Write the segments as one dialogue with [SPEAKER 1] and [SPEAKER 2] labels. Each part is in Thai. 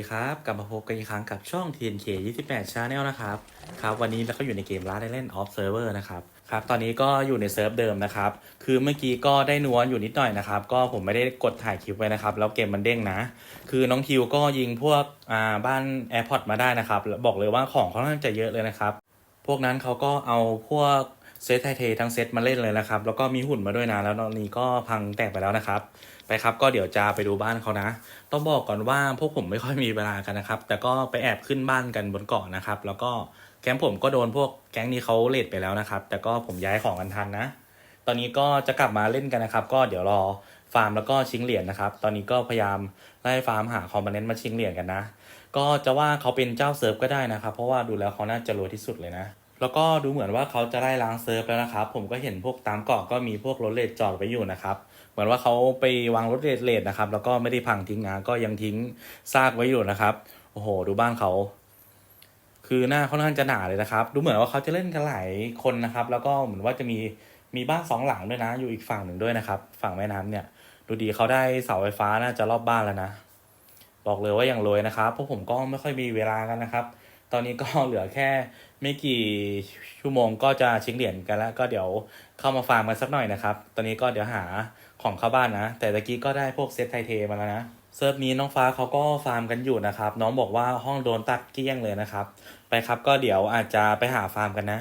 [SPEAKER 1] ดีครับกลับมาพบกันอีกครั้งกับช่อง TNK 28 Channel นะครับครับวันนี้เราก็อยู่ในเกม Last Island of Server นะครับครับตอนนี้ก็อยู่ในเซิร์ฟเดิมนะครับคือเมื่อกี้ก็ได้นัวอยู่นิดหน่อยนะครับก็ผมไม่ได้กดถ่ายคลิปไว้นะครับแล้วเกมมันเด้งนะ คือน้องทิวก็ยิงพวกอ่าบ้าน AirPod มาได้นะครับบอกเลยว่าของเขาค่อนข้างจะเยอะเลยนะครับพวกนั้นเขาก็เอาพวกเซตไทเททั้งเซตมาเล่นเลยนะครับแล้วก็มีหุ่นมาด้วยนะแล้วตอนนี้ก็พังแตกไปแล้วนะครับ ไปครับก็เดี๋ยวจะไปดูบ้านเขานะ ต้องบอกก่อนว่าพวกผมไม่ค่อยมีเวลากันนะครับ แต่ก็ไปแอบขึ้นบ้านกันบนเกาะนะครับ แล้วก็แก๊งผมก็โดนพวกแก๊งนี้เขาเลดไปแล้วนะครับ แต่ก็ผมย้ายของกันทันนะ ตอนนี้ก็จะกลับมาเล่นกันนะครับ ก็เดี๋ยวรอฟาร์มแล้วก็ชิงเหรียญนะครับ ตอนนี้ก็พยายามไล่ฟาร์มหาคอมโพเนนต์มาชิงเหรียญกันนะ ก็จะว่าเขาเป็นเจ้าเซิร์ฟก็ได้นะครับ เพราะว่าดูแล้วเขาน่าจะรวยที่สุดเลยนะ แล้วก็ดูเหมือนว่าเขาจะได้ล้างเซิร์ฟแล้วนะครับ ผมก็เห็นพวกตามเกาะก็มีพวกรถเลดจอดไว้อยู่นะครับ เหมือนว่าเขาไปวางรถเลดเลดนะครับ แล้วก็ไม่ได้พังทิ้งงานก็ยังทิ้งซากไว้อยู่นะครับ โอ้โห ดูบ้านเขา คือหน้าค่อนข้างจะหนาเลยนะครับ ดูเหมือนว่าเขาจะเล่นกันหลายคนนะครับ แล้วก็เหมือนว่าจะมีมีบ้านสองหลังด้วยนะ อยู่อีกฝั่งหนึ่งด้วยนะครับ ฝั่งแม่น้ำเนี่ย ดูดีเขาได้เสาไฟฟ้าน่าจะรอบบ้านแล้วนะ บอกเลยว่าอย่างรวยนะครับเพราะผมก็ไม่ค่อยมีเวลากันนะครับ ตอนนี้ก็เหลือแค่ไม่กี่ชั่วโมงก็จะชิงเหรียญกันแล้ว ก็เดี๋ยวเข้ามาฟาร์มกันสักหน่อยนะครับ ตอนนี้ก็เดี๋ยวหาของเข้าบ้านนะ แต่ตะกี้ก็ได้พวกเซตไทเทมาแล้วนะเซิร์ฟนี้น้องฟ้าเขาก็ฟาร์มกันอยู่นะครับ น้องบอกว่าห้องโดนตัดเกลี้ยงเลยนะครับ ไปครับก็เดี๋ยวอาจจะไปหาฟาร์มกันนะ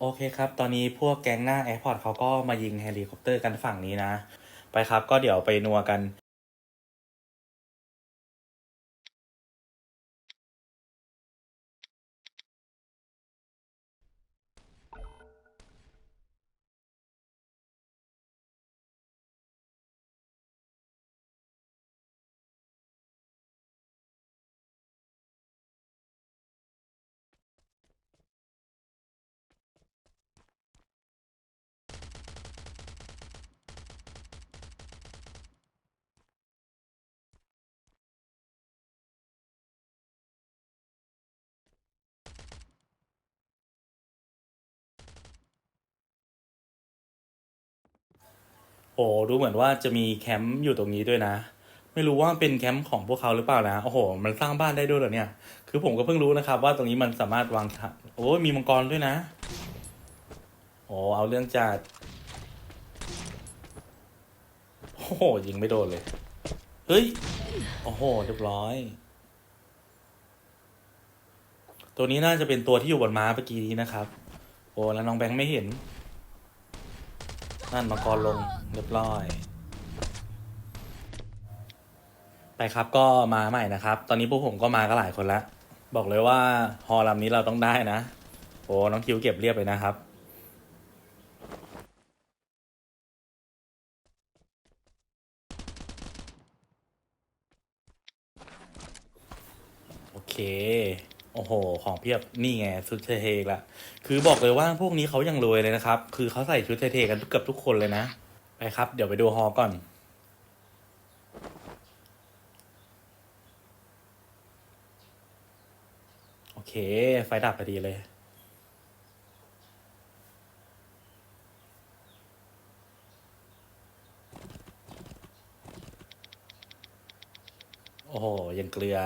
[SPEAKER 1] โอเคครับ ตอนนี้พวกแก๊งหน้าแอร์พอร์ตเขาก็มายิงเฮลิคอปเตอร์กันฝั่งนี้นะ ไปครับ ก็เดี๋ยวไปนัวกัน โอ้ดูเหมือนว่าจะมีแคมป์อยู่ตรงนี้ด้วยนะ ไม่รู้ว่าเป็นแคมป์ของพวกเขาหรือเปล่านะ โอ้โห มันสร้างบ้านได้ด้วยเหรอเนี่ย คือผมก็เพิ่งรู้นะครับ ว่าตรงนี้มันสามารถวางโอ้มีมังกรด้วยนะ โอ้เอาเรื่องจัด โอ้โหยิงไม่โดนเลย เฮ้ย โอ้โหเรียบร้อย ตัวนี้น่าจะเป็นตัวที่อยู่บนม้าเมื่อกี้นี้นะครับ โอ้แล้วน้องแบงค์ไม่เห็น นั่นมังกรลงเรียบร้อย ไปครับก็มาใหม่นะครับ ตอนนี้พวกผมก็มาก็หลายคนแล้วบอกเลยว่าฮอลำนี้เราต้องได้นะ โอ้น้องคิวเก็บเรียบเลยนะครับ โอเค โอ้โห ของเพียบนี่ไงชุดเทๆละคือบอกเลยว่าพวกนี้เขายังรวยเลยนะครับ คือเขาใส่ชุดเทๆกันเกือบทุกคนเลยนะ ไปครับ เดี๋ยวไปดูฮอก่อน โอเค ไฟดับพอดีเลยโอ้โหยังเกลือ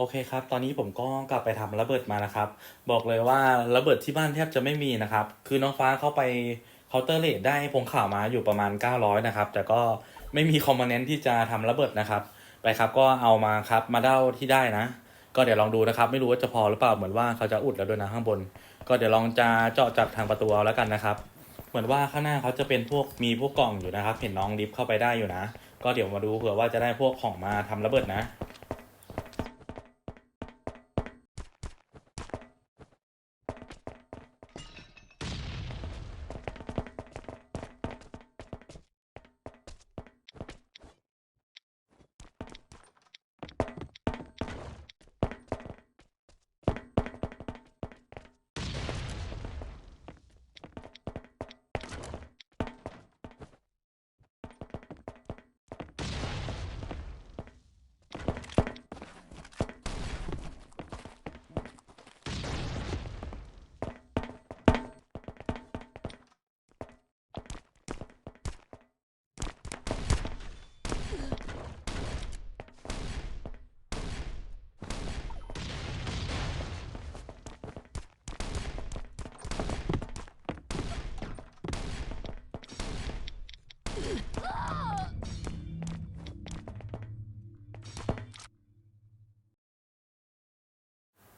[SPEAKER 1] โอเคครับ ตอนนี้ผมก็กลับไปทำระเบิดมานะครับ บอกเลยว่าระเบิดที่บ้านแทบจะไม่มีนะครับ คือน้องฟ้าเข้าไปเคาน์เตอร์เลทได้พงข่าวมาอยู่ประมาณ 900 นะครับ แต่ก็ไม่มีคอมโพเนนต์ที่จะทำระเบิดนะครับ ไปครับก็เอามาครับมาเด้าที่ได้นะ ก็เดี๋ยวลองดูนะครับ ไม่รู้ว่าจะพอหรือเปล่า เหมือนว่าเขาจะอุดแล้วด้วยนะข้างบน ก็เดี๋ยวลองจะเจาะจากทางประตูเอาแล้วกันนะครับ เหมือนว่าข้างหน้าเขาจะเป็นพวกมีพวกกล่องอยู่นะครับ เห็นน้องดิฟเข้าไปได้อยู่นะ ก็เดี๋ยวมาดูเผื่อว่าจะได้พวกของมาทำระเบิดนะ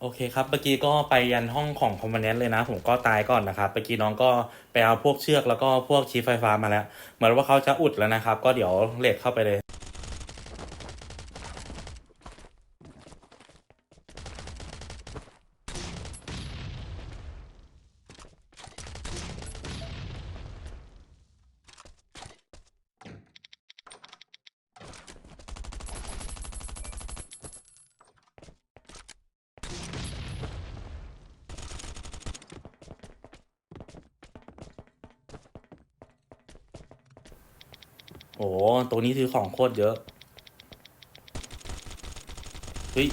[SPEAKER 1] โอเคครับ เมื่อกี้ก็ไปยันห้องของคอมโพเนนต์เลยนะ ผมก็ตายก่อนนะครับ เมื่อกี้น้องก็ไปเอาพวกเชือกแล้วก็พวกชีฟไฟฟ้ามาแล้ว เหมือนว่าเขาจะอุดแล้วนะครับ ก็เดี๋ยวเลทเข้าไปเลย นี้คือของโคตรเยอะ เฮ้ย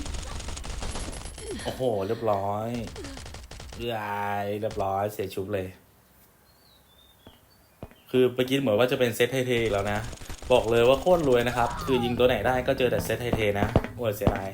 [SPEAKER 1] โอ้โห เรียบร้อยเอื้อยเรียบร้อย เสียชุบเลย คือเมื่อกี้เหมือนว่าจะเป็นเซตไทเทอีกแล้วนะ บอกเลยว่าโคตรรวยนะครับ คือยิงตัวไหนได้ก็เจอแต่เซตไทเทนะโอ้เสียดาย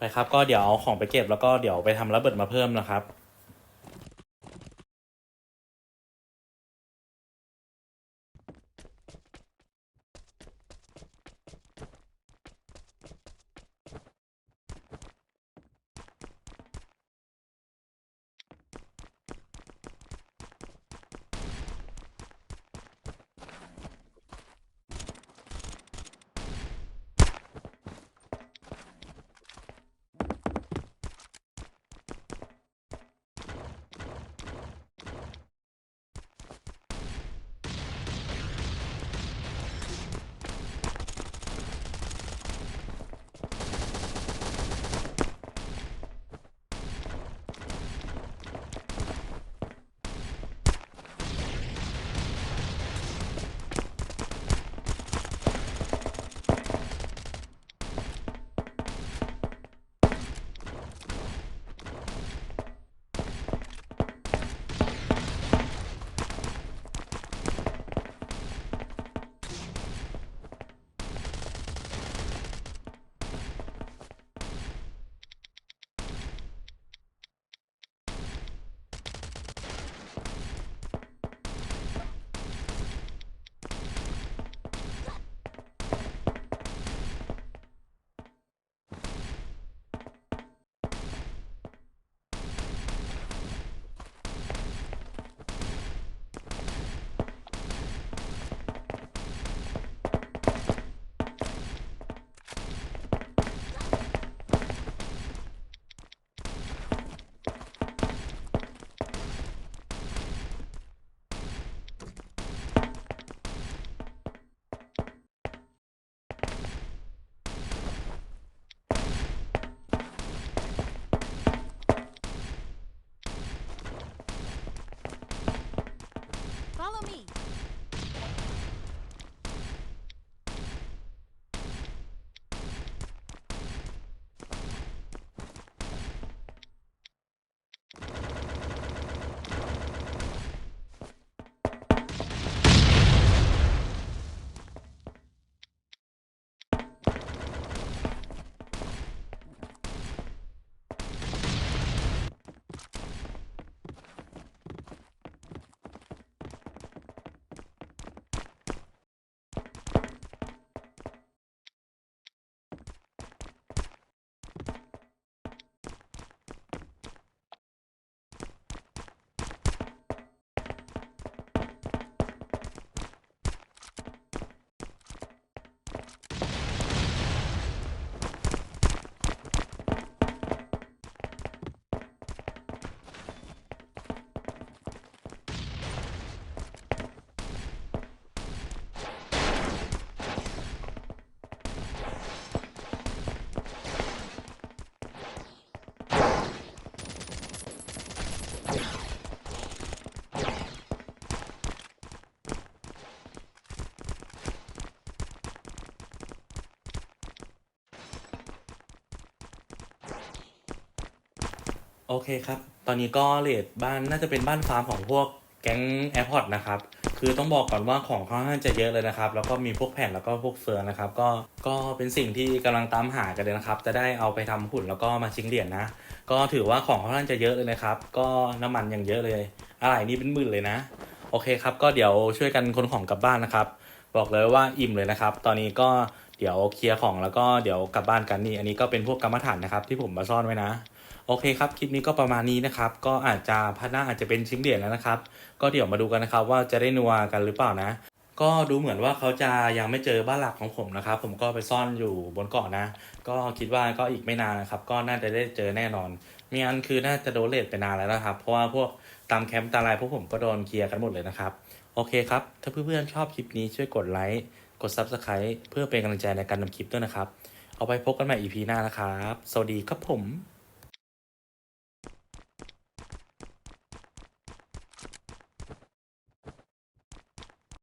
[SPEAKER 1] ไปครับ ก็เดี๋ยวเอาของไปเก็บแล้วก็เดี๋ยวไปทำระเบิดมาเพิ่มนะครับ โอเคครับ ตอนนี้ก็เลดบ้านน่าจะเป็นบ้านฟาร์มของพวกแก๊งแอร์พอร์ตนะครับ คือต้องบอกก่อนว่าของค่อนข้างจะเยอะเลยนะครับ แล้วก็มีพวกแผ่นแล้วก็พวกเฟืองนะครับ ก็ ก็เป็นสิ่งที่กำลังตามหากันเลยนะครับ จะได้เอาไปทำหุ่นแล้วก็มาชิงเหรียญนะ ก็ถือว่าของค่อนข้างจะเยอะเลยนะครับ ก็น้ำมันอย่างเยอะเลย อะไรนี่เป็นหมื่นเลยนะ โอเคครับ ก็เดี๋ยวช่วยกันขนของกลับบ้านนะครับ บอกเลยว่าอิ่มเลยนะครับ ตอนนี้ก็เดี๋ยวเคลียร์ของแล้วก็เดี๋ยวกลับบ้านกันนี่ อันนี้ก็เป็นพวกกรรมฐานนะครับ ที่ผมมาซ่อนไว้นะ โอเคครับ คลิปนี้ก็ประมาณนี้นะครับ ก็อาจจะพัฒนาอาจจะเป็นชิ้นเหรียญแล้วนะครับ ก็เดี๋ยวมาดูกันนะครับว่าจะได้นัวกันหรือเปล่านะ ก็ดูเหมือนว่าเขาจะยังไม่เจอบ้านหลักของผมนะครับ ผมก็ไปซ่อนอยู่บนเกาะนะ ก็คิดว่าก็อีกไม่นานนะครับ ก็น่าจะได้เจอแน่นอนม่งั้นคือน่าจะโดนเลทไปนานแล้วนะครับ เพราะว่าพวกตามแคมป์ตามอะไรพวกผมก็โดนเคลียร์กันหมดเลยนะครับ โอเคครับ ถ้าเพื่อนๆชอบคลิปนี้ช่วยกดไลค์กด Subscribe เพื่อเป็นกำลังใจในการทำคลิปด้วยนะครับ เอาไปพบกันใหม่ EP หน้านะครับ สวัสดีครับผม